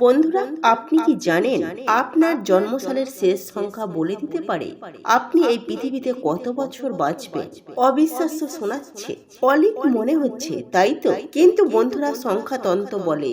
বন্ধুরা আপনি কি জানেন আপনার জন্মসালের শেষ সংখ্যা বলে দিতে পারে? আপনি এই পৃথিবীতে কত বছর বাঁচবেন অবিশ্বাস্য শোনাচ্ছে। অলিক মনে হচ্ছে তাই তো? কিন্তু বন্ধুরা সংখ্যাতন্ত্র বলে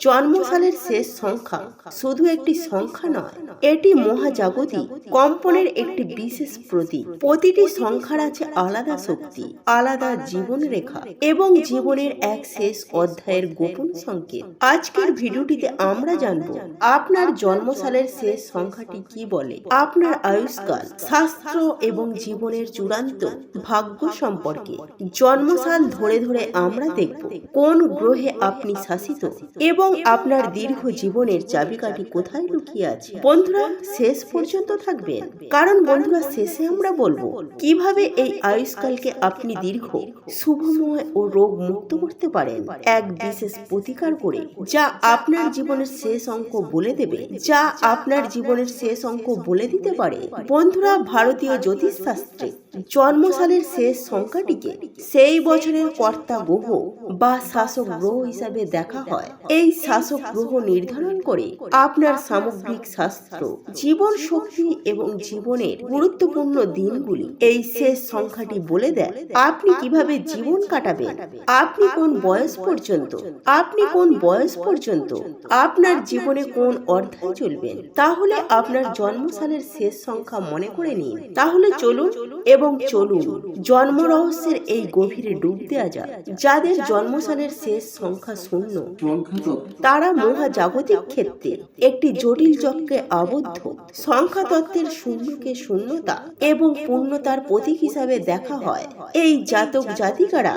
জন্মসালের শেষ সংখ্যা শুধু একটি সংখ্যা নয় এটি মহাজাগতিক কম্পনের একটি বিশেষ প্রতীক। প্রতিটি সংখ্যার আছে আলাদা শক্তি আলাদা জীবন রেখা এবং জীবনের এক শেষ অধ্যায়ের গোপন সংকেত। আজকের ভিডিওটিতে আমরা জানব, আপনার জন্মসালের শেষ সংখ্যাটি কি বলে? আপনার আয়ুষ্কাল শাস্ত্র এবং জীবনের চূড়ান্ত ভাগ্য সম্পর্কে জন্মসাল ধরে ধরে আমরা দেখব, কোন গ্রহে আপনি শাসিত এবং আপনার দীর্ঘ জীবনের চাবিকাঠি কোথায় লুকিয়ে আছে? বন্ধুরা, শেষ পর্যন্ত থাকবেন। কারণ বন্ধুরা, শেষে আমরা বলব, কীভাবে এই আয়ুষ্কালকে আপনি দীর্ঘ, শুভময় ও রোগ মুক্ত করতে পারেন? এক বিশেষ প্রতিকার করে, যা আপনার জীবনের শেষ অঙ্ক বলে দেবে, যা আপনার জীবনের শেষ অঙ্ক বলে দিতে পারে। বন্ধুরা, ভারতীয় জ্যোতিষ শাস্ত্রে জন্মসালের শেষ সংখ্যাটিকে সেই বছরের কর্তা গ্রহ বা শাসক গ্রহ হিসাবে দেখা হয়। এই শাসক গ্রহ নির্ধারণ করে আপনার সামগ্রিক স্বাস্থ্য জীবন শক্তি এবং জীবনের গুরুত্বপূর্ণ দিনগুলি এই শেষ সংখ্যাটি বলে দেয়। আপনি কীভাবে জীবন কাটাবেন? আপনি কোন বয়স পর্যন্ত? আপনি কোন বয়স পর্যন্ত? আপনার জীবনে কোন অধ্যায় চলবেন তাহলে আপনার জন্মসালের শেষ সংখ্যা মনে করে নিন। তাহলে চলুন এবং চলুন। জন্ম রহস্যের এই গভীরে ডুব দেওয়া যাক। যাদের জন্মসালের শেষ সংখ্যা শূন্য, তারা মহাজাগতিক ক্ষেত্রে একটি জটিল চক্রে আবদ্ধ। সংখ্যা তত্ত্বের শূন্যকে শূন্যতা এবং পূর্ণতার প্রতীক হিসাবে দেখা হয়। এই জাতক জাতিকারা,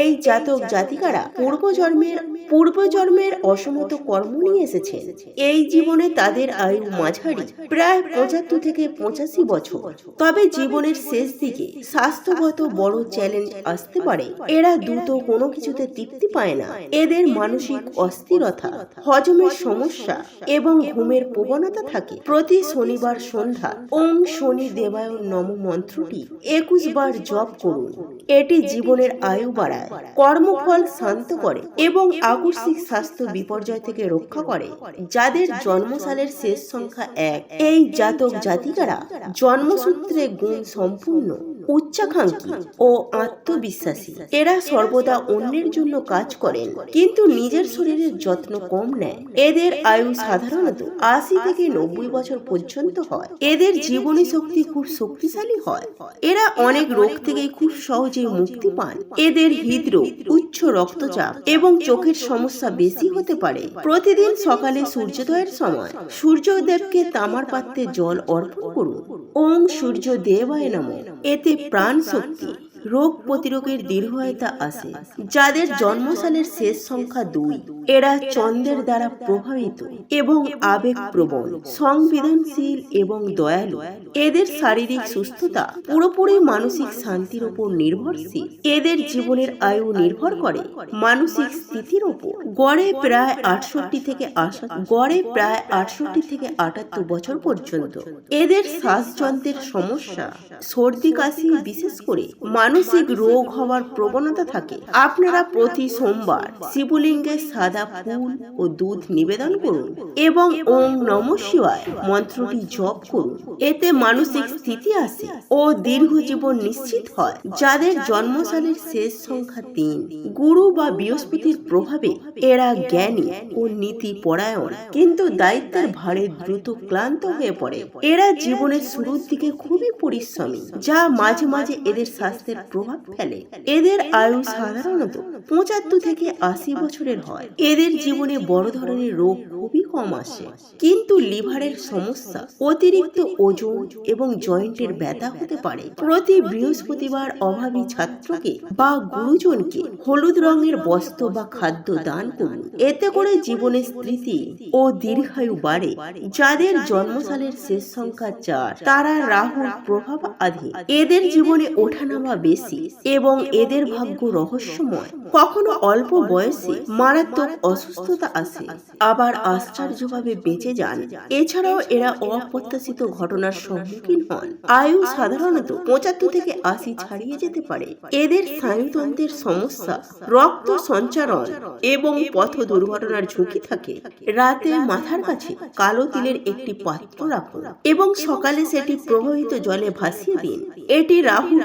এই জাতক জাতিকারা পূর্বজন্মের পূর্বজন্মের অসমত কর্ম নিয়ে এসেছেন। এই জীবনে তাদের আয়ু মাঝারি, প্রায় পঁচাত্তর থেকে পঁচাশি বছর। তবে জীবনের শেষ দিকে স্বাস্থ্যগত বড় চ্যালেঞ্জ আসতে পারে। এরা দ্রুত কোনো কিছুতে তৃপ্তি পায় না। এদের মানসিক অস্থিরতা, হজমের সমস্যা এবং ঘুমের প্রবণতা থাকে। প্রতি শনিবার সন্ধ্যা ওম শনি দেবায় নম মন্ত্রটি একুশ বার জপ করুন। এটি জীবনের আয়ু বাড়ায়, কর্মফল শান্ত করে এবং আকস্মিক স্বাস্থ্য বিপর্যয় থেকে রক্ষা করে যাদের জন্মসালের শেষ সংখ্যা এক। এই জাতক জাতিকারা জন্মসূত্রে গুণ সম্পূর্ণ। উচ্চাকাঙ্ক্ষী ও আত্মবিশ্বাসী। এরা সর্বদা অন্যের জন্য কাজ করেন, কিন্তু নিজের শরীরের যত্ন কম নেয়। এদের আয়ু সাধারণত আশি থেকে নব্বই বছর পর্যন্ত হয়। এদের জীবনী শক্তি খুব শক্তিশালী হয়। এরা অনেক রোগ থেকে খুব সহজে মুক্তি পান। এদের হৃদরোগ, উচ্চ রক্তচাপ এবং চোখের সমস্যা বেশি হতে পারে। প্রতিদিন সকালে সূর্যোদয়ের সময় সূর্যদেবকে তামার পাত্রে জল অর্পণ করুন। ওং সূর্য দেবায় নম। এতে প্রাণ শক্তি রোগ প্রতিরোধের দীর্ঘায়তা আসে যাদের জন্মসালের শেষ সংখ্যা দুই। এরা চন্দ্রের দ্বারা প্রভাবিত এবং আবেগ আবেগপ্রবণ, সংবেদনশীল এবং দয়ালু। এদের শারীরিক সুস্থতা পুরোপুরি মানসিক শান্তির উপর নির্ভরশীল। এদের জীবনের আয়ু নির্ভর করে মানসিক স্থিতির উপর গড়ে প্রায় আটষট্টি থেকে আশা, গড়ে প্রায় আটষট্টি থেকে আটাত্তর বছর পর্যন্ত। এদের শ্বাসযন্ত্রের সমস্যা, সর্দি কাশি বিশেষ করে মানসিক রোগ হওয়ার প্রবণতা থাকে। আপনারা প্রতি সোমবার শিবলিঙ্গের সাদা ফুল ও দুধ নিবেদন করুন এবং ওম নম শিবায় মন্ত্রটি জপ করুন। এতে মানসিক স্থিতি আসে ও দীর্ঘ জীবন নিশ্চিত হয়। যাদের জন্মসালের শেষ সংখ্যা তিন গুরু বা বৃহস্পতির প্রভাবে এরা জ্ঞানী ও নীতি পরায়ণ কিন্তু দায়িত্বের ভারে দ্রুত ক্লান্ত হয়ে পড়ে। এরা জীবনের শুরুর দিকে খুবই পরিশ্রমী যা মাঝে মাঝে এদের স্বাস্থ্যের প্রভাব ফেলে। এদের আয়ু সাধারণত পঁচাত্তর থেকে আশি বছরের হয়। এদের জীবনে বড় ধরনের রোগ খুবই কম আসে। কিন্তু লিভারের সমস্যা, অতিরিক্ত ওজন এবং জয়েন্টের ব্যথা হতে পারে। প্রতি বৃহস্পতিবার অভাবী ছাত্রকে বা গুরুজনকে হলুদ রঙের বস্ত্র বা খাদ্য দান করুন। এতে করে জীবনের স্মৃতি ও দীর্ঘায়ু বাড়ে। যাদের জন্মসালের শেষ সংখ্যা চার, তারা রাহুর প্রভাব আধীন এদের জীবনে ওঠানামা বেশি এবং এদের ভাগ্য রহস্যময়। কখনো অল্প বয়সে মারাত্মক অসুস্থতা আসে আবার আশ্চর্যভাবে বেঁচে যান। এছাড়াও এরা অপ্রত্যাশিত ঘটনার সম্মুখীন হন। আয়ু সাধারণত পঁচাত্তর থেকে আশি ছাড়িয়ে যেতে পারে। এদের স্নায়ুতন্ত্রের সমস্যা রক্ত সঞ্চারণ এবং পথ দুর্ঘটনার ঝুঁকি থাকে। রাতে মাথার কাছে কালো তিলের একটি পাত্র রাখুন এবং সকালে সেটি প্রবাহিত জলে ভাসিয়ে দিন। এটি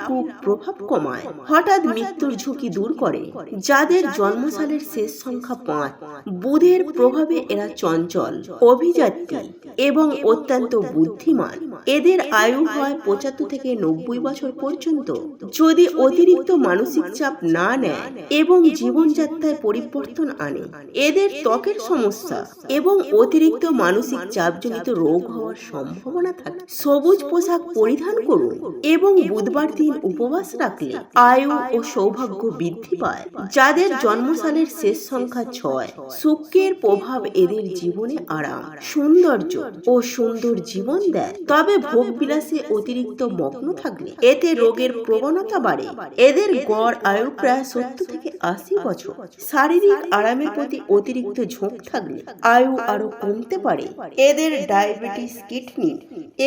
খুব প্রভাব কমায়। হঠাৎ মৃত্যুর ঝুঁকি দূর করে। যাদের জন্মসালের শেষ সংখ্যা পাঁচ, বুধের প্রভাবে এরা চঞ্চল অভিযাত্রী এবং অত্যন্ত বুদ্ধিমান। এদের আয়ু হয় পঁচাত্তর থেকে নব্বই বছর পর্যন্ত। যদি অতিরিক্ত মানসিক চাপ না নেয় এবং জীবনযাত্রায় পরিবর্তন আনে, এদের ত্বকের সমস্যা এবং অতিরিক্ত মানসিক চাপজনিত রোগ হওয়ার সম্ভাবনা থাকে। সবুজ পোশাক পরিধান করুন এবং বুধবার দিন উপবাস রাখলে আয়ু ও সৌভাগ্য বৃদ্ধি পায়। যাদের জন্মসালের শেষ সংখ্যা ছয় শুক্রের প্রভাব এদের জীবনে আরাম, সৌন্দর্য ও সুন্দর জীবন দেয়। তবে ভোগ বিলাসে অতিরিক্ত মগ্ন থাকলে এতে রোগের প্রবণতা বাড়ে। এদের গড় আয়ু প্রায় সত্তর থেকে আশি বছর শারীরিক আরামের প্রতি অতিরিক্ত ঝোঁক থাকলে আয়ু আরও কমতে পারে। এদের ডায়াবেটিস কিডনি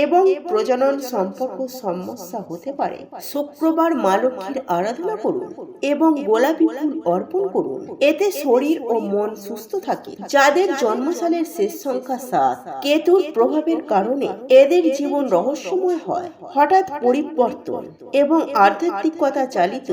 এবং প্রজনন সম্পর্ক সমস্যা হতে পারে। শুক্রবার মা লক্ষ্মীর আরাধনা করুন এবং গোলাপি ফুল অর্পণ করুন। এতে শরীর ও মন সুস্থ থাকে। যাদের জন্মসালের শেষ সংখ্যা সাত কেতুর প্রভাবের কারণে এদের জীবন রহস্যময় হয়। হঠাৎ পরিবর্তন এবং আধ্যাত্মিকতা চালিত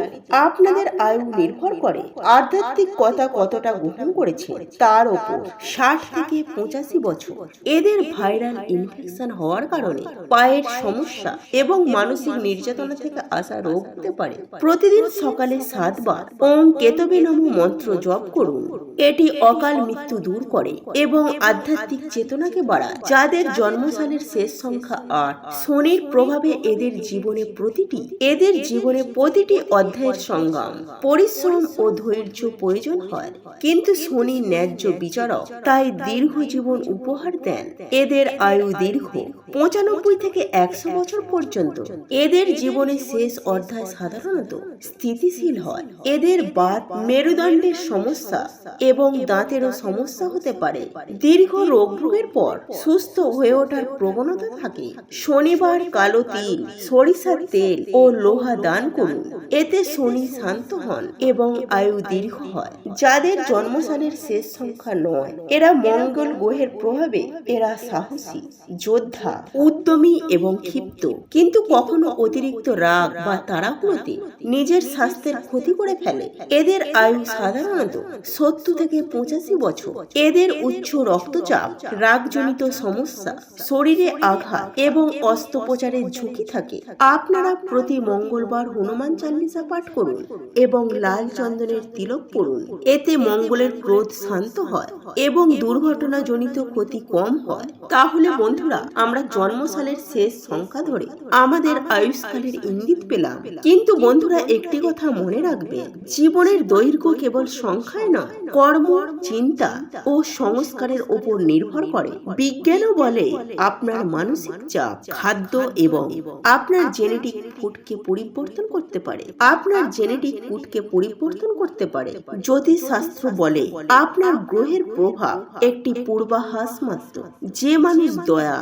আপনাদের আয়ু নির্ভর করে আধ্যাত্মিকতা কতটা গ্রহণ করেছে, তার উপর ষাট থেকে পঁচাশি বছর। এদের ভাইরাল ইনফেকশন হওয়ার কারণে পায়ের সমস্যা এবং মানসিক নির্যাতনা থেকে আসা রোগ হতে পারে। প্রতিদিন সকালে সাতবার ওম কেতবে নমঃ মন্ত্র জপ করুন। এটি অকাল মৃত্যু দূর করে এবং আধ্যাত্মিক চেতনাকে বাড়ায়, যাদের জন্মসালের শেষ সংখ্যা আট। শনির প্রভাবে এদের জীবনে প্রতিটি, এদের জীবনে প্রতিটি অধ্যায়ের সংগ্রাম, পরিশ্রম ধৈর্য প্রয়োজন হয়। কিন্তু শনি ন্যায্য বিচারক তাই দীর্ঘ জীবন উপহার দেন। এদের আয়ু দীর্ঘ। পঁচানব্বই থেকে একশো বছর পর্যন্ত এদের জীবনের শেষ অধ্যায় সাধারণত স্থিতিশীল হয়। এদের বাত মেরুদণ্ডের সমস্যা এবং দাঁতেরও সমস্যা হতে পারে। দীর্ঘ রোগ ভোগের পর সুস্থ হয়ে ওঠার প্রবণতা থাকে। শনিবার কালো তিল সরিষার তেল ও লোহা দান করুন। এতে শনি শান্ত হন এবং আয়ু দীর্ঘ হয়। যাদের জন্মসালের শেষ সংখ্যা নয় এরা মঙ্গল গ্রহের প্রভাবে এরা সাহসী। যোদ্ধা উদ্যমী এবং ক্ষিপ্ত। কিন্তু কখনো অতিরিক্ত রাগ বা তাড়াহুড়োতে নিজের স্বাস্থ্যের ক্ষতি করে ফেলে। এদের আয়ু সাধারণত সত্তর থেকে পঁচাশি বছর। এদের উচ্চ রক্তচাপ, রাগজনিত সমস্যা, শরীরে আঘাত এবং অস্ত্রোপচারের ঝুঁকি থাকে। আপনারা প্রতি মঙ্গলবার হনুমান চাল্লিশা পাঠ করুন এবং লাল চন্দনের তিলক পড়ুন। এতে মঙ্গলের ক্রোধ শান্ত হয় এবং দুর্ঘটনাজনিত ক্ষতি কম হয়। তাহলে বন্ধুরা, আমরা জন্মসালের শেষ সংখ্যা ধরে আমাদের আয়ুষ্কালের ইঙ্গিত পেলাম। কিন্তু বন্ধুরা, একটি কথা মনে রাখবে, জীবনের দৈর্ঘ্য কেবল সংখ্যায় নয়, কর্ম, চিন্তা ও সংস্কারের ওপর নির্ভর করে। বিজ্ঞানও বলে, আপনার মানসিক চাপ, খাদ্য এবং আপনার জেনেটিক ফুডকে পরিবর্তন করতে পারে। আপনার জেনেটিক ফুডকে পরিবর্তন করতে পারে। জ্যোতিষ শাস্ত্র বলে, আপনার গ্রহের প্রভাব একটি পূর্বাভাস মাত্র। যে মানুষ দয়া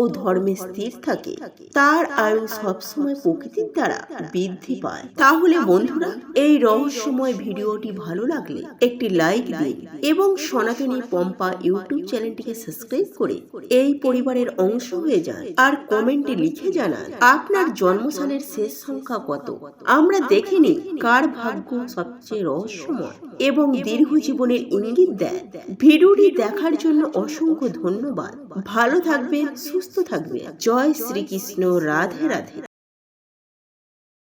ও ধর্মে স্থির থাকে। তার আয়ু সবসময় প্রকৃতির দ্বারা বৃদ্ধি পায়। তাহলে বন্ধুরা, এই রহস্যময় ভিডিওটি ভালো লাগলে একটি লাইক দিন এবং সনাতনী পম্পা ইউটিউব চ্যানেলটিকে সাবস্ক্রাইব করে এই পরিবারের অংশ হয়ে যান। আর কমেন্টে লিখে জানান, আপনার জন্মসালের শেষ সংখ্যা কত? আমরা দেখিনি কার ভাগ্য সবচেয়ে রহস্যময় এবং দীর্ঘ জীবনের ইঙ্গিত দেয়। ভিডিওটি দেখার জন্য অসংখ্য ধন্যবাদ। ভালো সুস্থ থাকবেন। জয় শ্রীকৃষ্ণ রাধে রাধে।